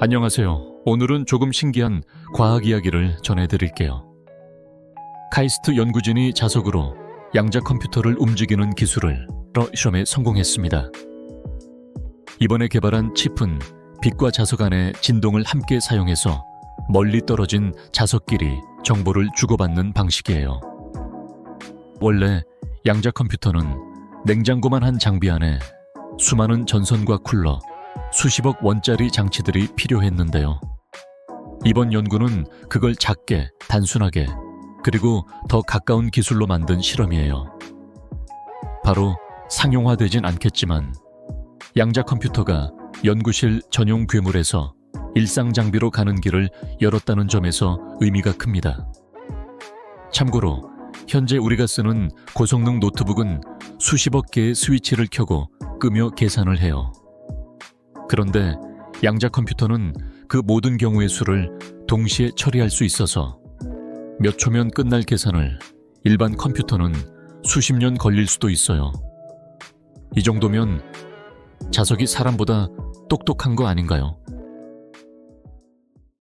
안녕하세요. 오늘은 조금 신기한 과학 이야기를 전해드릴게요. 카이스트 연구진이 자석으로 양자 컴퓨터를 움직이는 기술을 여러 실험에 성공했습니다. 이번에 개발한 칩은 빛과 자석 안의 진동을 함께 사용해서 멀리 떨어진 자석끼리 정보를 주고받는 방식이에요. 원래 양자 컴퓨터는 냉장고만 한 장비 안에 수많은 전선과 쿨러, 수십억 원짜리 장치들이 필요했는데요. 이번 연구는 그걸 작게, 단순하게, 그리고 더 가까운 기술로 만든 실험이에요. 바로 상용화되진 않겠지만 양자 컴퓨터가 연구실 전용 괴물에서 일상 장비로 가는 길을 열었다는 점에서 의미가 큽니다. 참고로 현재 우리가 쓰는 고성능 노트북은 수십억 개의 스위치를 켜고 끄며 계산을 해요. 그런데 양자 컴퓨터는 그 모든 경우의 수를 동시에 처리할 수 있어서 몇 초면 끝날 계산을 일반 컴퓨터는 수십 년 걸릴 수도 있어요. 이 정도면 자석이 사람보다 똑똑한 거 아닌가요?